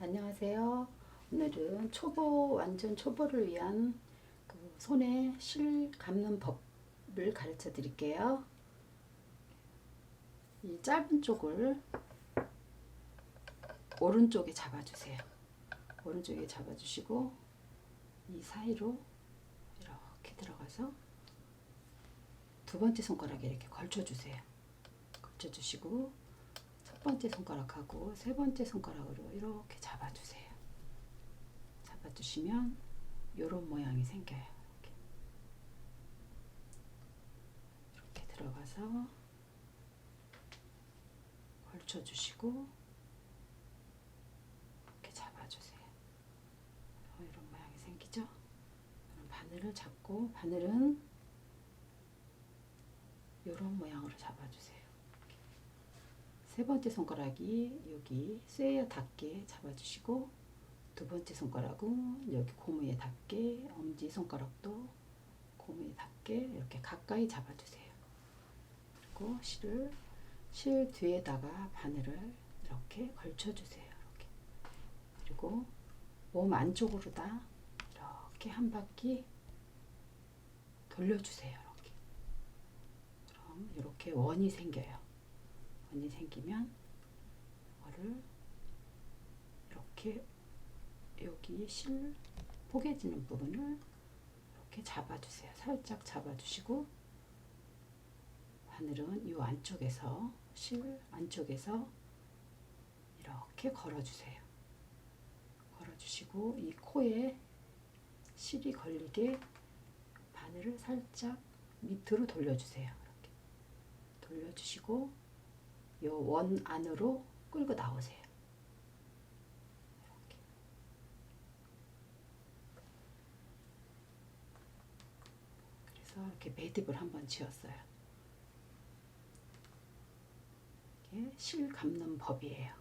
안녕하세요. 오늘은 초보 완전 초보를 위한 그 손에 실 감는 법을 가르쳐 드릴게요. 이 짧은 쪽을 오른쪽에 잡아주세요. 오른쪽에 잡아주시고 이 사이로 이렇게 들어가서 두 번째 손가락에 이렇게 걸쳐주세요. 걸쳐주시고 첫 번째 손가락하고 세 번째 손가락으로 이렇게 잡아주세요. 잡아주시면 이런 모양이 생겨요. 이렇게, 이렇게 들어가서 걸쳐주시고 이렇게 잡아주세요. 어, 이런 모양이 생기죠? 바늘을 잡고 바늘은 이런 모양으로 잡아주세요. 세 번째 손가락이 여기 쇠에 닿게 잡아주시고 두 번째 손가락은 여기 고무에 닿게 엄지 손가락도 고무에 닿게 이렇게 가까이 잡아주세요. 그리고 실을 실 뒤에다가 바늘을 이렇게 걸쳐주세요. 이렇게 그리고 몸 안쪽으로 다 이렇게 한 바퀴 돌려주세요. 이렇게 그럼 이렇게 원이 생겨요. 원이 생기면 이거를 이렇게 여기 실 포개지는 부분을 이렇게 잡아주세요. 살짝 잡아주시고 바늘은 이 안쪽에서 실 안쪽에서 이렇게 걸어주세요. 걸어주시고 이 코에 실이 걸리게 바늘을 살짝 밑으로 돌려주세요. 이렇게 돌려주시고 요 원 안으로 끌고 나오세요. 이렇게. 그래서 이렇게 매듭을 한번 지었어요. 이게 실 감는 법이에요.